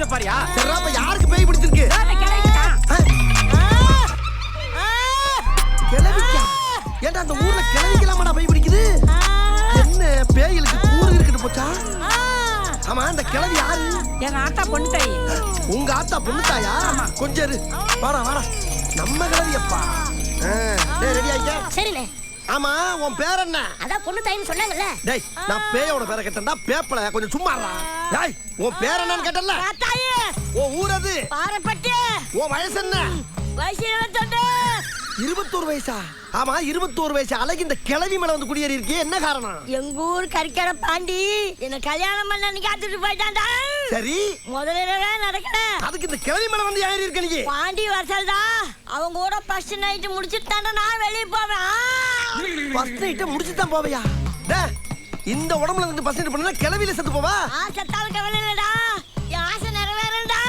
பிடிக்குத பாரியா? சரி அப்ப யாருக்கு பேய் பிடிச்சிருக்கு? கிளவிக்கா ஏன்டா அந்த ஊர்ல கிளவிக்கலாமாடா பேய் பிடிக்குது? என்ன பேய்களுக்கு கூறு இருக்குது போச்சா? ஆமா அந்த கிளவி யாரு? எங்க ஆத்தா பொண்ணு தாய். உங்க ஆத்தா பொண்ணு தாயா? கொஞ்சம் வாடா வாடா. நம்ம கிளவி அப்பா ரெடி ஆயிக்க சரிண்ணே. ஆமா உன் பேர் என்ன? அதான் பொண்ணு தாயின்னு சொன்னாங்கல்ல. டேய் நான் பேயோட பேரை கேட்டேன்டா பேப்பல கொஞ்சம் சும்மா இருடா. டேய் உன் பேர் என்னன்னு கேட்டல தாயே. உன் ஊர் அது பாரப்பட்டு. உன் வயசு என்ன? வயசு இருபத்தொண்டு இருபத்தோரு வயசா? ஆமா இருபத்தோரு வயசு. அழகு இந்த கிளவி மேல வந்து குடியேறி இருக்கே என்ன காரணம்? எங்க ஊர் கறிக்கடை பாண்டி. என்ன கல்யாணம் பண்ண காத்துட்டு போயிட்டான்டா. சரி. முதலிரவே நடக்கல? அதுக்கு இந்த கிளவி மேல வந்து ஏறி இருக்க நீ. பாண்டி வரசல்தா அவங்க கூட ஃபர்ஸ்ட் நைட் முடிச்சுட்டு நான் வெளியே போவேன்! ஃபர்ஸ்ட் நைட்ட முடிச்சு தான் போவையா? டேய் இந்த உடம்புல இருந்து ஃபர்ஸ்ட் நைட் பண்ணா கிளவியில செத்து போவா? ஆசைத்தாலும் கவலை இல்லடா. என் ஆசை நிறைவேறண்டா.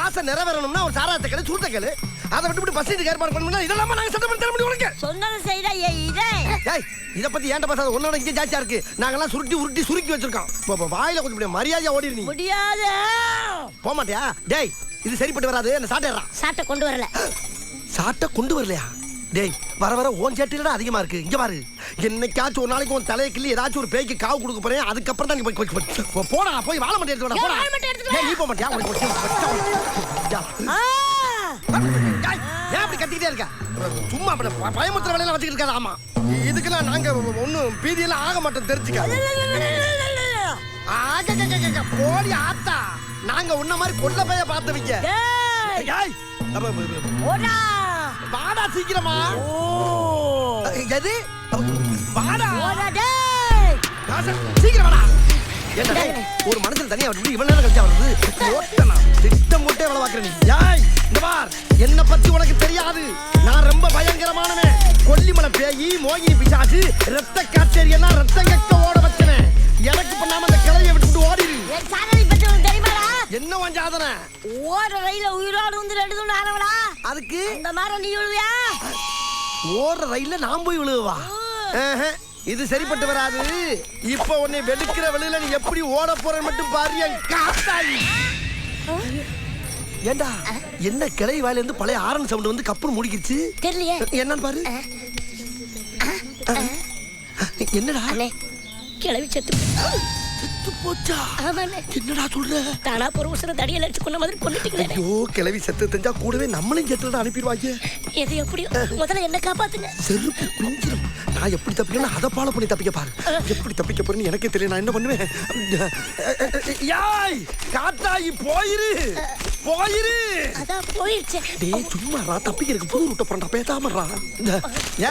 ஆசை நிறைவேறணும்னா ஒரு சாராயத்தை கேளு சூட்ட கேளு. அதை விட்டு ஃபர்ஸ்ட் நைட் ஏற்பாடு பண்ணணும்னா இதெல்லாம் நாங்க சட்டம் பண்ணி தர முடியும் உனக்கு? சொன்னதை செய்டா ஏ இதே. டேய் இத பத்தி ஏன்டா பேசாத? உன்னோட இங்கே ஜாஸ்தியா இருக்கு. நாங்கெல்லாம் சுருட்டி உருட்டி சுருக்கி வச்சிருக்கோம். இப்போ வாயில கொஞ்சம் மரியாதையா ஓடிடு நீ. முடியாது. போக மாட்டியா டேய் இது சரிப்பட்டு வராது. என்ன சாட்டேறான் சாட்டை கொண்டு வரல. சாட்டை கொண்டு வரலையா? டேய் வர வர ஓன் சேட்டில அதிகமா இருக்கு. இங்க பாரு. என்னைக்காச்சும் ஒரு நாளைக்கு உன் தலையை கிள்ளி ஏதாச்சும் ஒரு பேய்க்கு காவு கொடுக்க போறேன். அதுக்கப்புறம் தான் நீ போய் போடா போய் வாழை மட்டும் எடுத்து போடா. மட்டை ஏய், நீ போக மாட்டியா? ஏன் அப்படி கத்திக்கிட்டே இருக்க? சும்மா அப்படி ப- பயமுறுத்துற வேலையெல்லாம் வச்சுக்கிட்டு இருக்காது ஆமா. இதுக்கெல்லாம் நாங்க ஒன்றும் பீதியெல்லாம் ஆக மாட்டோம் தெரிஞ்சுக்க போடி ஆத்தா. நாங்க உன்ன மாதிரி கொல்ல பைய பார்த்தவங்க ஏய், வாடா சீக்கிரமா? எது? வாடா. சீக்கிரம் வாடா. என்ன டேய், ஒரு மனுஷன் தனியா விட்டு இவ்வளவு நேரம் கழிச்சா வருது ஓட்டனா திட்டம் போட்டே வேலை பார்க்கற நீ. இந்த பார். என்ன பத்தி உனக்கு தெரியாது. நான் ரொம்ப பயங்கரமானவன். கொல்லிமலை பேயி மோகினி பிசாசு ரத்த என்ன உன் சாதனை ஓடுற ரயில்ல உயிரோடு வந்து ரெண்டு துண்டு ஆனவளா? அதுக்கு? இந்த மாதிரி நீ விழுவியா? ஓடுற ரயில்ல நான் போய் விழுவா இது சரிப்பட்டு வராது. இப்ப உன்னை வெளுக்கிற வெளியில நீ எப்படி ஓட போறன்னு மட்டும் பாரு என் காத்தாயி. ஏண்டா என்ன கிளை வாயில இருந்து பழைய ஆரன் சவுண்ட் வந்து கப்புன்னு முடிக்கிச்சு? தெரியலையே. என்னன்னு பாரு. என்னடா? கிளவி செத்து. செத்து போச்சா? ஆமாண்ணே. என்னடா சொல்ற? தானா உசுரை தடியில அடிச்சு கொண்ட மாதிரி கொண்டுட்டீங்களே. ஐயோ கிளவி செத்து தெரிஞ்சா கூடவே நம்மளையும் செத்துல அனுப்பிடுவாங்க எது எப்படியோ முதல்ல என்ன காப்பாத்துங்க. செருப்பு குஞ்சிரும் நான் எப்படி தப்பிக்கணும் அதை ஃபாலோ பண்ணி தப்பிக்க பாரு. எப்படி தப்பிக்க போறேன்னு எனக்கே தெரியல. நான் என்ன பண்ணுவேன்? யாய் காத்தாயி போயிரு. போயிரு. அதான் போயிடுச்சு டேய் சும்மா ரா தப்பிக்கிறதுக்கு புது ரூட்ட போறா பேசாமறா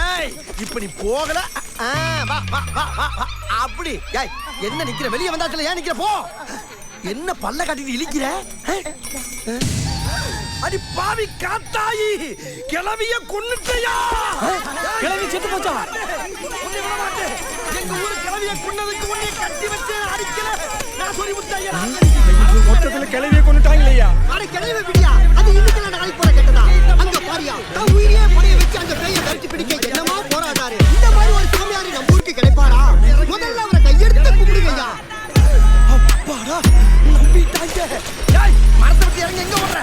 ஏய் இப்ப நீ போகல. ஆ, வா வா வா வா வா. அப்படி. ஏய் என்ன நிக்கிற? வெளிய வந்தாச்சுல ஏன் நிக்கிற? போ. என்ன பல்ல காட்டிட்டு இழிக்கிற? ஆ? ஆ? அடி பாவி காத்தாயி. கிளவிய கொன்னுட்டயா? கிளவி செத்து போச்சா? உன்னை விட மாட்டேன். எங்க ஊரு கிளவிய கொன்னதுக்கு உன்னை கட்டி வச்சு அடிக்கல. நான் சொல்லி முத்தையா மொத்தத்துல கிளவியை கொண்டுட்டாங்களையா அட கிளவி பிடியா அது இன்னைக்கு நாளைக்கு போற கேட்டதா? அங்க பாரியா. நான் விட்டாங்க மரத்தை விட்டு இறங்கி எங்க ஓடுற?